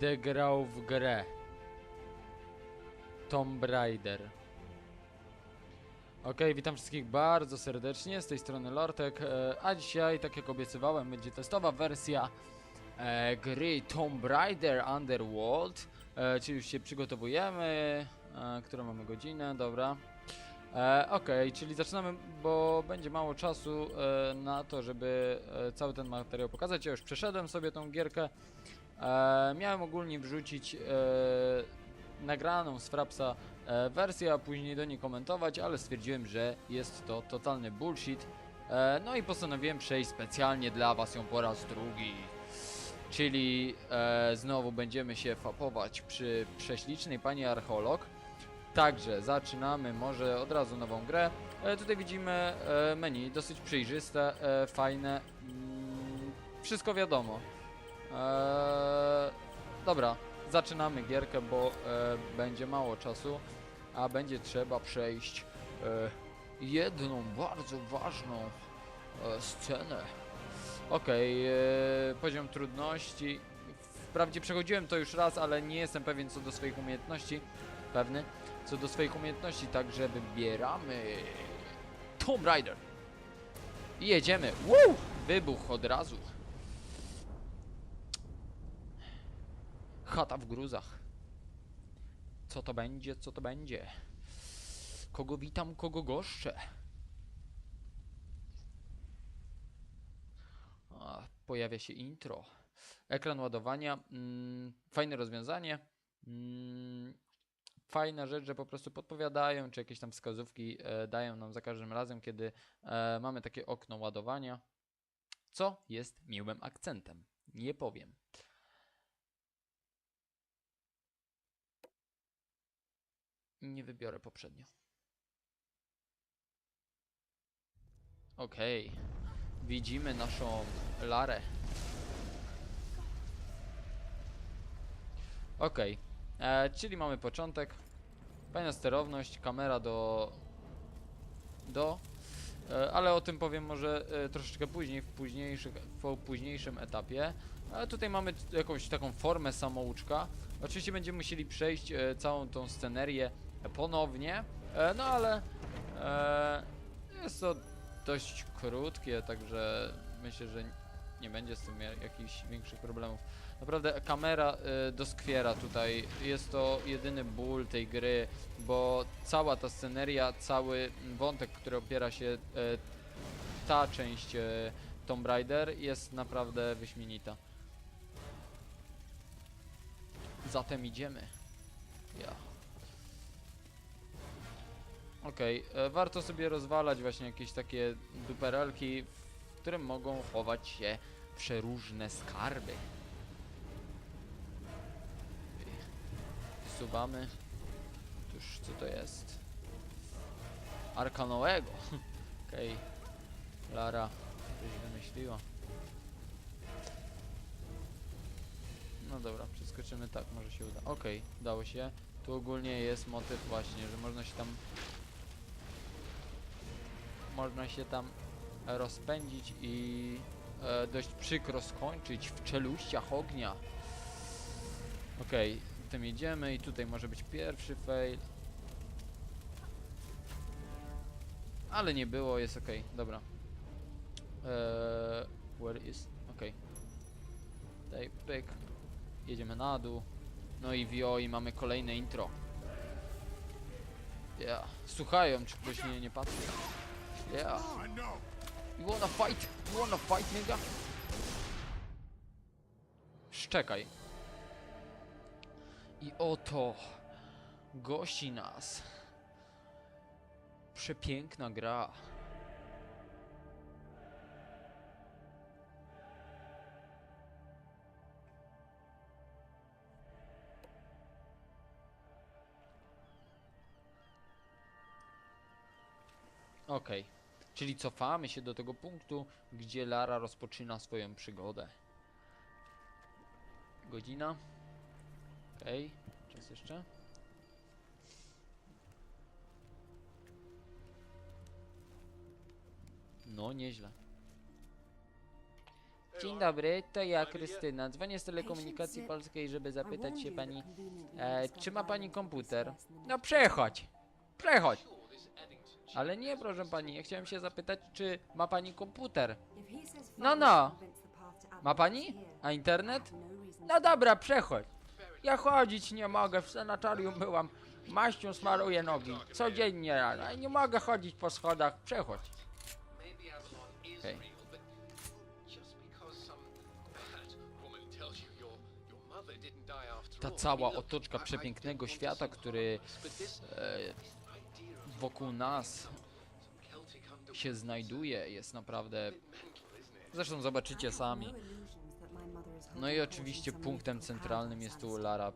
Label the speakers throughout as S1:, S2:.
S1: Będę grał w grę. Tomb Raider. Okej, witam wszystkich bardzo serdecznie, z tej strony Lortek, e, a dzisiaj, tak jak obiecywałem, będzie testowa wersja e, gry Tomb Raider Underworld, e, czyli już się przygotowujemy, którą mamy godzinę, dobra. E, Okej, czyli zaczynamy, bo będzie mało czasu e, na to, żeby e, cały ten materiał pokazać. Ja już przeszedłem sobie tą gierkę. E, miałem ogólnie wrzucić e, nagraną z Frapsa e, wersję, a później do niej komentować, ale stwierdziłem, że jest to totalny bullshit. E, no i postanowiłem przejść specjalnie dla Was ją po raz drugi. Czyli e, znowu będziemy się fapować przy prześlicznej pani archeolog. Także zaczynamy może od razu nową grę. E, tutaj widzimy e, menu, dosyć przejrzyste, e, fajne. Mm, wszystko wiadomo. E, dobra, zaczynamy gierkę, bo e, będzie mało czasu, a będzie trzeba przejść e, jedną bardzo ważną e, scenę. Okej, e, poziom trudności. Wprawdzie przechodziłem to już raz, ale nie jestem pewien co do swoich umiejętności. Pewny co do swoich umiejętności, także wybieramy Tomb Raider. I jedziemy. Woo! Wybuch od razu. Chata w gruzach. Co to będzie, co to będzie? Kogo witam, kogo goszczę? A, pojawia się intro. Ekran ładowania. Mm, fajne rozwiązanie. Mm, fajna rzecz, że po prostu podpowiadają, czy jakieś tam wskazówki e, dają nam za każdym razem, kiedy e, mamy takie okno ładowania. Co jest miłym akcentem. Nie powiem. Nie wybiorę poprzednio. Okej. Widzimy naszą Larę. Okej. E, czyli mamy początek. Fajna sterowność, kamera do... Do... E, ale o tym powiem może e, troszeczkę później, w, w późniejszym etapie. Ale tutaj mamy jakąś taką formę samouczka. Oczywiście będziemy musieli przejść e, całą tą scenerię ponownie. E, no ale... E, jest to dość krótkie, także myślę, że nie będzie z tym ja- jakichś większych problemów. Naprawdę kamera y, doskwiera tutaj. Jest to jedyny ból tej gry, bo cała ta sceneria, cały wątek, który opiera się y, ta część y, Tomb Raider jest naprawdę wyśmienita. Zatem idziemy. Ja. Okej, e, warto sobie rozwalać właśnie jakieś takie duperelki, w którym mogą chować się przeróżne skarby. Wsuwamy. Cóż, co to jest? Arka Noego. Okej. Lara coś wymyśliła. No dobra, przeskoczymy tak, może się uda. Okej, udało się. Tu ogólnie jest motyw właśnie, że można się tam... Można się tam rozpędzić i e, dość przykro skończyć w czeluściach ognia. Okej, tym jedziemy i tutaj może być pierwszy fail. Ale nie było, jest ok, dobra. Eee, where is... ok. Tutaj pyk. Jedziemy na dół. No i wio i mamy kolejne intro. Yeah. Słuchają, czy ktoś nie, nie patrzy. Yeah. You wanna fight? You wanna fight, nigga? Szczekaj. I oto gości nas. Przepiękna gra. Okej, czyli cofamy się do tego punktu, gdzie Lara rozpoczyna swoją przygodę. Godzina. Okej, czas jeszcze. No, nieźle. Dzień dobry, to ja, Krystyna. Dzwonię z telekomunikacji polskiej, żeby zapytać się pani, e, czy ma pani komputer? No przechodź, przechodź. Ale nie, proszę pani, ja chciałem się zapytać, czy ma pani komputer?
S2: No, no.
S1: Ma pani? A internet? No dobra, przechodź. Ja chodzić nie mogę, w sanatorium byłam. Maścią smaruję nogi. Codziennie rano. Nie mogę chodzić po schodach. Przechodź. Okay. Ta cała otoczka przepięknego świata, który e, wokół nas się znajduje, jest naprawdę... Zresztą zobaczycie sami. No i oczywiście punktem centralnym jest tu Lara.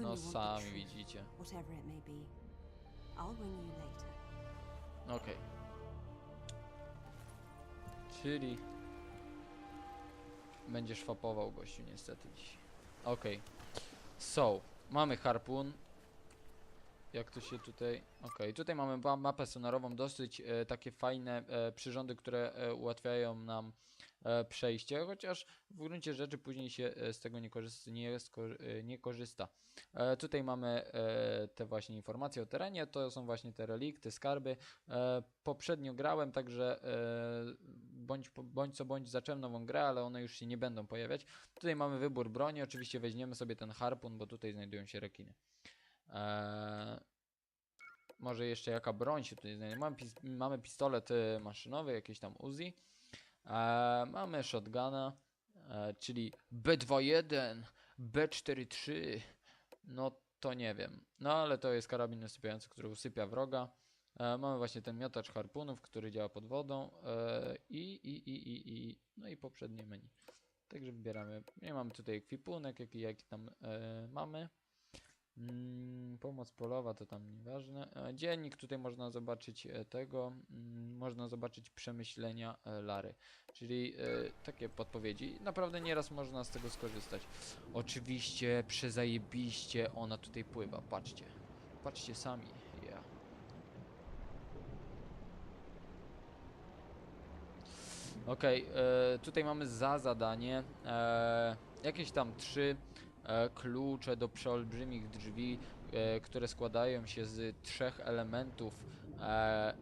S1: No sami widzicie. Okej. Czyli... Będziesz fapował gościu niestety dziś. Okej. So, mamy harpun. Jak to się tutaj... Okej, tutaj mamy ma- mapę sonarową, dosyć e, takie fajne e, przyrządy, które e, ułatwiają nam e, przejście, chociaż w gruncie rzeczy później się e, z tego nie, korzysta, nie, e, nie korzysta. E, tutaj mamy e, te właśnie informacje o terenie, to są właśnie te relikty, skarby. E, poprzednio grałem, także e, bądź, bądź co bądź zacząłem nową grę, ale one już się nie będą pojawiać. Tutaj mamy wybór broni, oczywiście weźmiemy sobie ten harpun, bo tutaj znajdują się rekiny. E, może jeszcze jaka broń się tutaj znajduje. Mamy, pis mamy pistolet e, maszynowy, jakiś tam Uzi. E, mamy shotguna, e, czyli B21, B43. No to nie wiem. No ale to jest karabin usypiający, który usypia wroga. E, mamy właśnie ten miotacz harpunów, który działa pod wodą. E, i, i, i, i, i, no i poprzednie menu. Także wybieramy. Nie mamy tutaj ekwipunek, jaki, jaki tam e, mamy. Mm, pomoc polowa to tam nieważne. E, dziennik tutaj można zobaczyć e, tego. Mm, można zobaczyć przemyślenia e, Lary. Czyli takie podpowiedzi. Naprawdę nieraz można z tego skorzystać. Oczywiście przezajebiście ona tutaj pływa. Patrzcie. Patrzcie sami. Yeah. Okej, e, tutaj mamy za zadanie jakieś tam trzy klucze do przeolbrzymich drzwi, e, które składają się z trzech elementów, e,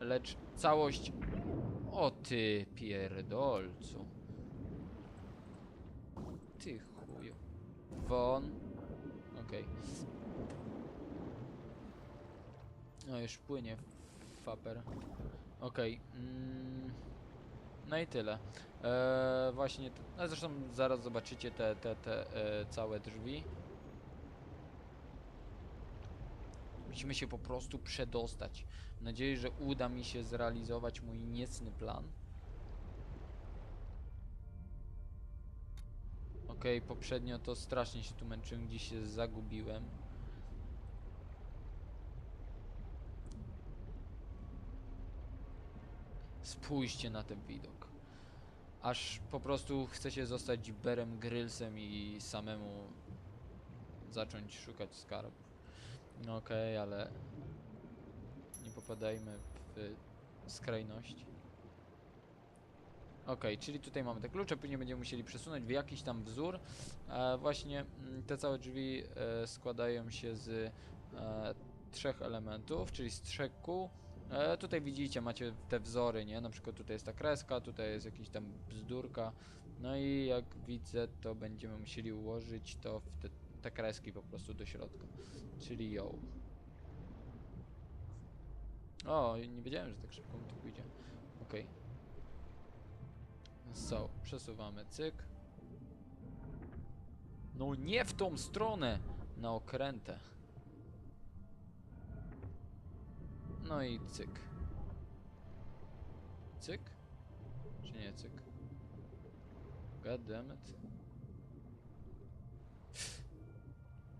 S1: lecz całość... O ty pierdolcu. Ty chuju. Won. Okej. No już płynie faper. Okej. Mm. No i tyle. Eee, właśnie, no zresztą zaraz zobaczycie te, te, te e, całe drzwi. Musimy się po prostu przedostać. Mam nadzieję, że uda mi się zrealizować mój niecny plan. Okej, poprzednio to strasznie się tu męczyłem, gdzieś się zagubiłem. Spójrzcie na ten widok. Aż po prostu chce się zostać Berem Grylsem i samemu zacząć szukać skarbów. No okej, ale nie popadajmy w skrajności. Okej, czyli tutaj mamy te klucze, później będziemy musieli przesunąć w jakiś tam wzór. E, właśnie mm, te całe drzwi e, składają się z e, trzech elementów, czyli z trzech kół. E, tutaj widzicie, macie te wzory, nie? Na przykład tutaj jest ta kreska, tutaj jest jakiś tam bzdurka. No i jak widzę, to będziemy musieli ułożyć to w te, te kreski po prostu do środka. Czyli ją. O, nie wiedziałem, że tak szybko mi to pójdzie. Okej. So, przesuwamy cyk. No nie w tą stronę! Na okrętę. No i cyk. Cyk? Czy nie cyk? God damn it.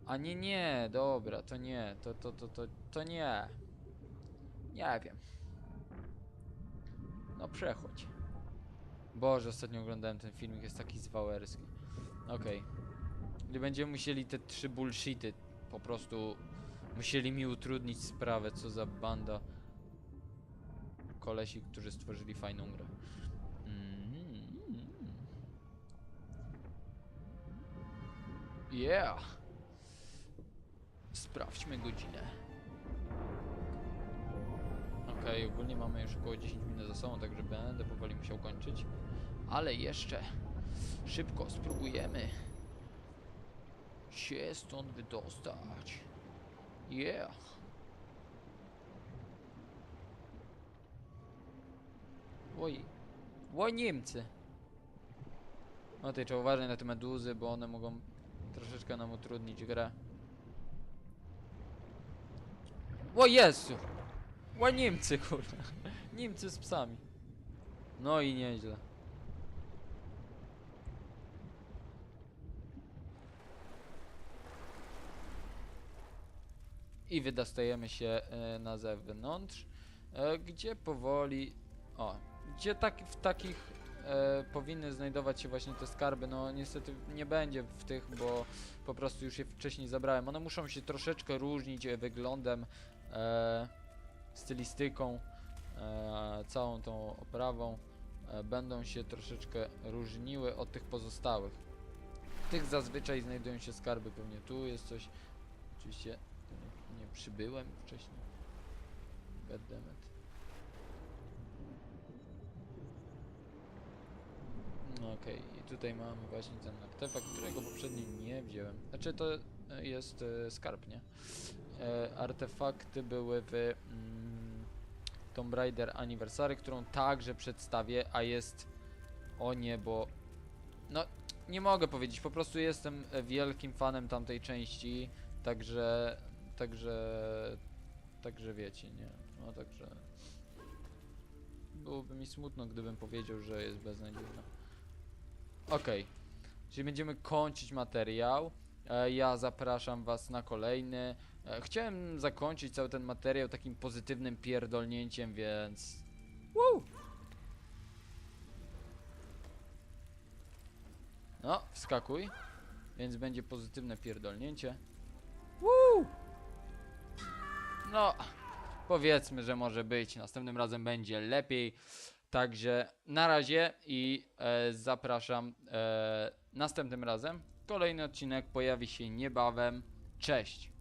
S1: A nie, nie, dobra, to nie, to, to, to, to, to nie. Nie wiem. No przechodź. Boże, ostatnio oglądałem ten filmik, jest taki zwalerski. Okej. Gdy będziemy musieli te trzy bullshity po prostu Musieli mi utrudnić sprawę, co za banda kolesi, którzy stworzyli fajną grę. Mhm. Yeah! Sprawdźmy godzinę. Okej, okay, ogólnie mamy już około 10 minut za sobą, także będę powoli musiał kończyć. Ale jeszcze szybko spróbujemy się stąd wydostać. Yeah. Oj. Niemcy. No tutaj trzeba uważać na te meduzy, bo one mogą troszeczkę nam utrudnić grę. O Jezu! O Niemcy, kurde. Niemcy z psami. No i nieźle. I wydostajemy się e, na zewnątrz, e, gdzie powoli... O, gdzie tak, w takich e, powinny znajdować się właśnie te skarby. No niestety nie będzie w tych, bo po prostu już je wcześniej zabrałem. One muszą się troszeczkę różnić e, wyglądem, e, stylistyką, e, całą tą oprawą. E, będą się troszeczkę różniły od tych pozostałych. W tych zazwyczaj znajdują się skarby, pewnie tu jest coś. Oczywiście przybyłem wcześniej. Goddammit. No okej, i tutaj mamy właśnie ten artefakt, którego poprzednio nie wziąłem. Znaczy to jest e, skarb, nie? E, artefakty były w mm, Tomb Raider Anniversary, którą także przedstawię, a jest o niebo. No, nie mogę powiedzieć, po prostu jestem wielkim fanem tamtej części, także, także, także wiecie, nie? No także byłoby mi smutno, gdybym powiedział, że jest beznadziejna. Okej, czyli będziemy kończyć materiał. E, ja zapraszam was na kolejny. E, chciałem zakończyć cały ten materiał takim pozytywnym pierdolnięciem, więc... Woo! No, wskakuj. Więc będzie pozytywne pierdolnięcie. No, powiedzmy, że może być. Następnym razem będzie lepiej. Także na razie i e, zapraszam e, następnym razem. Kolejny odcinek pojawi się niebawem. Cześć!